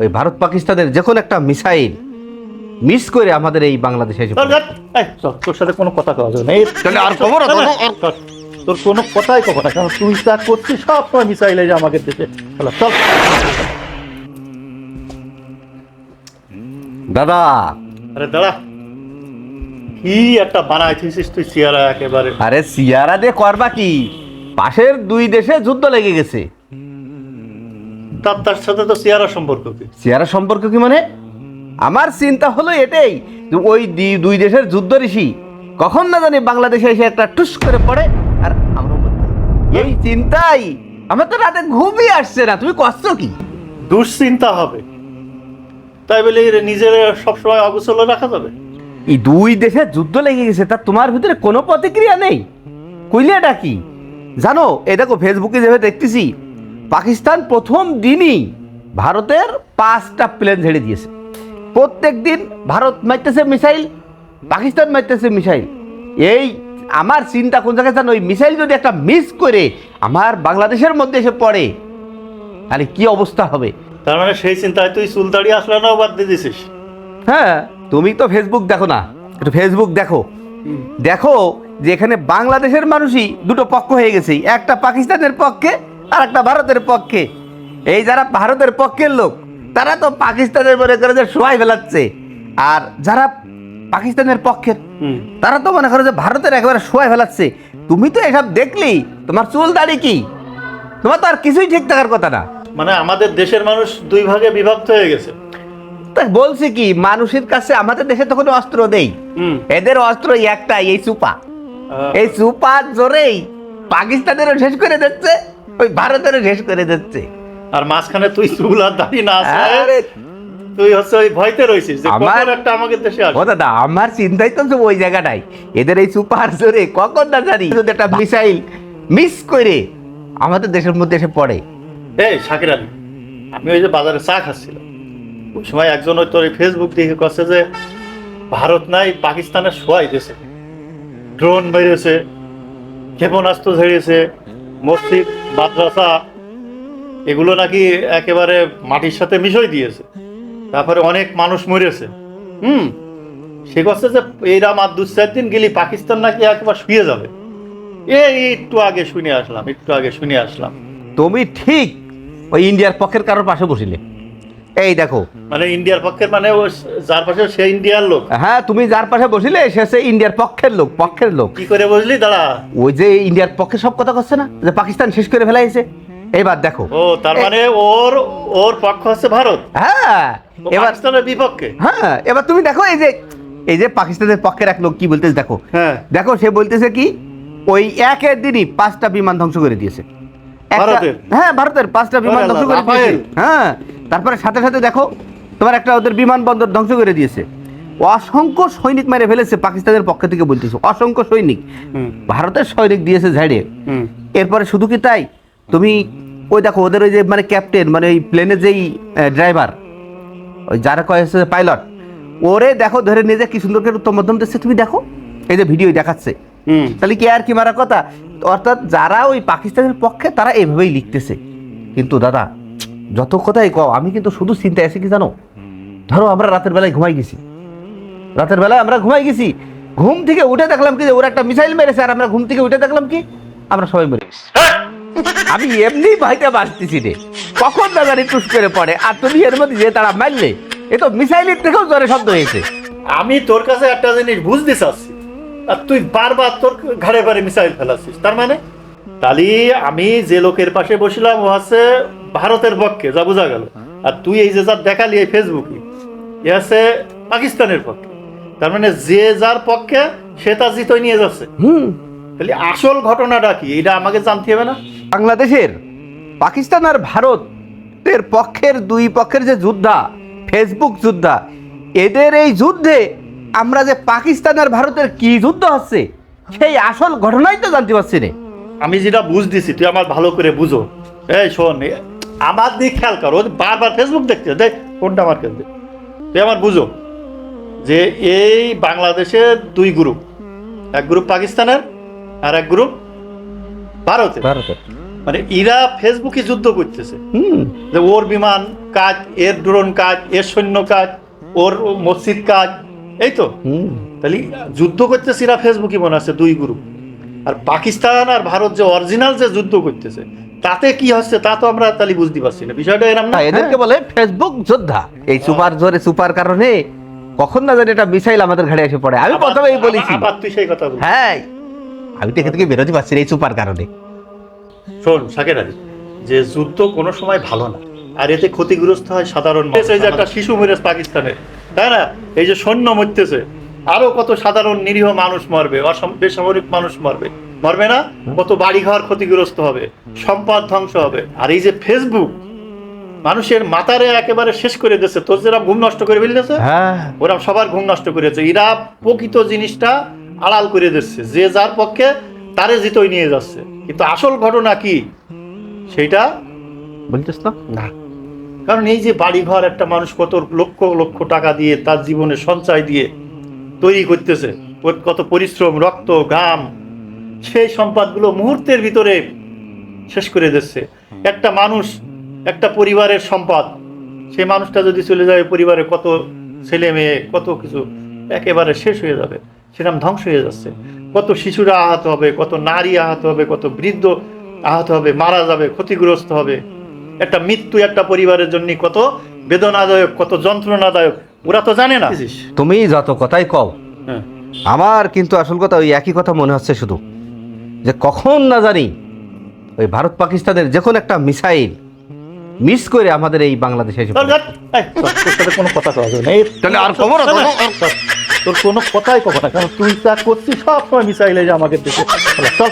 ওই ভারত পাকিস্তানের যে কোনো একটা মিসাইল মিস করে আমাদের এই বাংলাদেশে এসে তোর সাথে কোনো কথা কওয়া যাবে না। তাহলে আর খবর তোর কোনো কথাই কব না কারণ তুই যা করছিস সব সময় মিসাইল যে আমাকে দেশে চল, দাদা। আরে দাদা কি একটা বানাইছিস তুই চেয়ারা একেবারে। আরে সিয়ারা দিয়ে করবা কি? পাশের দুই দেশে যুদ্ধ লেগে গেছে। তার তার সাথে তো চেয়ারা সম্পর্ক কি? সিয়ারা সম্পর্ক কি মানে? আমার চিন্তা হলো এটাই যে ওই দি- দুই দেশের যুদ্ধ ঋষি কখন না জানি বাংলাদেশে এসে একটা টুস করে পড়ে আর আমরা এই চিন্তাই আমার তো রাতে ঘুমই আসছে না তুমি কষ্ট কি? দুশ্চিন্তা হবে। তাই বলে এর নিজের সবসময় অগোছল রাখা যাবে। এই দুই দেশের যুদ্ধ লেগে গেছে তা তোমার ভিতরে কোনো প্রতিক্রিয়া নেই? কইলে এটা কি? জানো এই দেখো ফেসবুকে যেভাবে দেখতেছি পাকিস্তান প্রথম দিনই ভারতের পাঁচটা প্লেন ঝেড়ে দিয়েছে। প্রত্যেক দিন ভারত মারতেছে মিসাইল পাকিস্তান মারতেছে মিসাইল এই আমার চিন্তা কোন জায়গায় জানো? ওই মিসাইল যদি একটা মিস করে আমার বাংলাদেশের মধ্যে এসে পড়ে তাহলে কি অবস্থা হবে? তার মানে সেই চিন্তায় তুই চুল দাঁড়িয়ে আসলানাও বাদ দিয়ে দিছিস? হ্যাঁ তুমি তো ফেসবুক দেখো না। একটু ফেসবুক দেখো। দেখো যে এখানে বাংলাদেশের মানুষই দুটো পক্ষ হয়ে গেছে। একটা পাকিস্তানের পক্ষে আর একটা ভারতের পক্ষে। এই যারা ভারতের পক্ষের লোক তারা তো পাকিস্তানের মনে করে যে সবাই ফেলাচ্ছে। আর যারা পাকিস্তানের পক্ষের তারা তো মনে করো যে ভারতের একেবারে শোয়াই ফেলাচ্ছে। তুমি তো এসব দেখলেই তোমার চুল দাড়ি কি? তোমার তো আর কিছুই ঠিক থাকার কথা না। মানে আমাদের দেশের মানুষ দুই ভাগে বিভক্ত হয়ে গেছে। তা বলছি কি মানুষের কাছে আমাদের দেশে তো কোনো অস্ত্র নেই। এদের অস্ত্র একটাই এই সুপা। এই সুপার জোরেই পাকিস্তানেরও শেষ করে দিচ্ছে। ওই ভারতেরও শেষ করে দিচ্ছে আর মাঝখানে তুই চুল আর দাড়ি না আরে তুই হচ্ছে ওই ভয়তে রয়েছিস যে আমার- একটা আমাদের দেশে ও আসবে দাদা আমার চিন্তাই তো ওই জায়গাটাই। এদের এই সুপার জোরে কখন না জানি। যদি একটা মিসাইল মিস করে আমাদের দেশের মধ্যে এসে পড়ে। এই শাকির আলী আমি ওই যে বাজারে চা খাচ্ছিলাম। ওই সময় একজন ওই তোর ফেসবুক দেখে কছে যে ভারত নাই পাকিস্তানের সোয়াই দেশে। ড্রোন বেরিয়েছে ক্ষেপণাস্ত্র ঝেড়েছে মসজিদ, মাদ্রাসা, এগুলো নাকি একেবারে মাটির সাথে মিশই দিয়েছে। তারপরে অনেক মানুষ মরেছে। হুম? সে করছে যে এইরাম আর দু দিন গেলি পাকিস্তান নাকি একবার শুয়ে যাবে। এই একটু আগে শুনে আসলাম, একটু আগে শুনে আসলাম। তুমি ঠিক ওই ইন্ডিয়ার পক্ষের কারোর পাশে বসিলে। এই দেখো। মানে ইন্ডিয়ার পক্ষের মানে যার পাশে সে ইন্ডিয়ার লোক। হ্যাঁ তুমি যার পাশে বসিলে সে সে ইন্ডিয়ার পক্ষের লোক পক্ষের লোক। কি করে বুঝলি দাঁড়া। ওই যে ইন্ডিয়ার পক্ষে সব কথা করছে না? যে পাকিস্তান শেষ করে ফেলাইছে এবার দেখো। ও তার মানে ওর ওর পক্ষ হচ্ছে ভারত? হ্যাঁ এবার পাকিস্তানের বিপক্ষে? হ্যাঁ এবার তুমি দেখো এই যে এই যে পাকিস্তানের পক্ষের এক লোক কি বলতেছে দেখো। হ্যাঁ। দেখো সে বলতেছে কি ওই একের দিনই পাঁচটা বিমান ধ্বংস করে দিয়েছে। ভারতের? হ্যাঁ ভারতের পাঁচটা বিমান ধ্বংস করে দিয়েছে। হ্যাঁ তারপরে সাথে সাথে দেখো তোমার একটা ওদের বিমানবন্দর ধ্বংস করে দিয়েছে। অসংখ্য সৈনিক মেরে ফেলেছে পাকিস্তানের পক্ষ থেকে বলতেছে অসংখ্য সৈনিক। ভারতের সৈনিক দিয়েছে হুম। এরপরে শুধু কি তাই? তুমি ওই দেখো ওদের ওই যে মানে ক্যাপ্টেন মানে ওই প্লেনের যেই ড্রাইভার ওই যারা কয় হচ্ছে পাইলট ওরে দেখো ধরে নিয়ে যা কি সুন্দর করে উত্তম মধ্যম দিচ্ছে। তুমি দেখো এই যে ভিডিও দেখাচ্ছে। তাহলে কি আর কি মারা কথা? অর্থাৎ যারা ওই পাকিস্তানের পক্ষে তারা এভাবেই লিখতেছে। কিন্তু দাদা যত কথাই কও আমি কিন্তু শুধু চিন্তায় আছি কি জানো? ধরো আমরা রাতের বেলায় ঘুমাই গেছি। রাতের বেলায় আমরা ঘুমাই গেছি। ঘুম থেকে উঠে দেখলাম কি যে ওরা একটা মিসাইল মেরেছে আর আমরা ঘুম থেকে উঠে দেখলাম কি আমরা সবাই মরে গেছি। আমি এমনি ভাইতে বাঁচতেছি রে। কখন জানি টুস করে পড়ে আর তুমি এর মধ্যে যে তারা মারলে এ তো মিসাইলের থেকেও জোরে শব্দ হয়েছে। আমি তোর কাছে একটা জিনিস বুঝতে চাচ্ছি। আর তুই বারবার তোর ঘাড়ে ঘাড়ে মিসাইল ফেলাচ্ছিস। তার মানে? তাহলে আমি যে লোকের পাশে বসিলাম ও আছে ভারতের পক্ষে যা বোঝা গেল। আর তুই এই যে যার দেখালি এই ফেসবুকে এ আছে পাকিস্তানের পক্ষে। তার মানে যে যার পক্ষে সে তার জিতই নিয়ে যাচ্ছে। হুম। তাহলে আসল ঘটনাটা কি? এটা আমাকে জানতে হবে না? বাংলাদেশের পাকিস্তান আর ভারতের পক্ষের দুই পক্ষের যে যোদ্ধা ফেসবুক যোদ্ধা এদের এই যুদ্ধে আমরা যে পাকিস্তান আর ভারতের কি যুদ্ধ হচ্ছে সেই আসল ঘটনাই তো জানতে পারছি রে আমি যেটা বুঝতেছি তুই আমার ভালো করে বুঝো। এই শোন আমার দিক খেয়াল করো বারবার ফেসবুক দেখতে দেখ কোনটা আমার কাছে তুই আমার বুঝো যে এই বাংলাদেশের দুই গ্রুপ এক গ্রুপ পাকিস্তানের আর এক গ্রুপ ভারতের। ভারতের। মানে ইরা ফেসবুকে যুদ্ধ করতেছে। যে ওর বিমান কাজ এর ড্রোন কাজ এর সৈন্য কাজ ওর মসজিদ কাজ এই তো। তাহলে যুদ্ধ করতেছে এরা ফেসবুকে মনে আছে দুই গ্রুপ আর পাকিস্তান আর ভারত যে অরিজিনাল যে যুদ্ধ করতেছে তাতে কি হচ্ছে তা তো আমরা তাহলে বুঝতে পারছি না। বিষয়টা এরকম না। না, এদেরকে হ্যাঁ। বলে ফেসবুক যোদ্ধা। এই সুপার জোরে সুপার কারণে কখন না জানি এটা মিসাইল আমাদের ঘাড়ে এসে পড়ে। আমি প্রথমেই বলেছি। আবার তুই সেই কথা বল হ্যাঁ আমি তো এখান থেকে বেরোতে পারছি না এই সুপার কারণে। শোন শাকের আলী যে যুদ্ধ কোনো সময় ভালো না। আর এতে ক্ষতিগ্রস্ত হয় সাধারণ মানুষ। এই যে একটা শিশু মরেছে পাকিস্তানে। তাই না? এই যে সৈন্য মরতেছে আরও কত সাধারণ নিরীহ মানুষ মরবে অসম- বেসামরিক মানুষ মরবে। মরবে না কত বাড়িঘর ক্ষতিগ্রস্ত হবে সম্পদ ধ্বংস হবে। আর এই যে ফেসবুক মানুষের মাথারে একেবারে শেষ করে দিচ্ছে তোর যেরকম ঘুম নষ্ট করে ফেলতেছে হ্যাঁ। ওরা সবার ঘুম নষ্ট করেছে। এরা প্রকৃত জিনিসটা আড়াল করে দিচ্ছে। যে যার পক্ষে তারে জিতই নিয়ে যাচ্ছে। কিন্তু আসল ঘটনা কি? সেটা তো না। কারণ এই যে বাড়িঘর একটা মানুষ কত লক্ষ লক্ষ টাকা দিয়ে তার জীবনে সঞ্চয় দিয়ে তৈরি করতেছে কত পরিশ্রম রক্ত ঘাম সেই সম্পদগুলো মুহূর্তের ভিতরে শেষ করে দিচ্ছে। একটা মানুষ একটা পরিবারের সম্পদ সেই মানুষটা যদি চলে যায় পরিবারে কত ছেলে মেয়ে কত কিছু একেবারে শেষ হয়ে যাবে। সেরকম ধ্বংস হয়ে যাচ্ছে। কত শিশুরা আহত হবে কত নারী আহত হবে কত বৃদ্ধ আহত হবে মারা যাবে ক্ষতিগ্রস্ত হবে। একটা মৃত্যু একটা পরিবারের জন্য কত বেদনাদায়ক কত যন্ত্রণাদায়ক ওরা তো জানে না। তুমি যত কথাই কও হ্যাঁ। আমার কিন্তু আসল কথা ওই একই কথা মনে হচ্ছে শুধু। যে কখন না জানি ওই ভারত পাকিস্তানের যে কোনো একটা মিসাইল মিস করে আমাদের এই বাংলাদেশে এসে কোনো কথা কওয়া যাবে না। তাহলে আর খবর? তোর- কোনো কথাই কব না কারণ তুই তা করছিস সব সময় মিসাইলে যে আমাকে দেখে চল।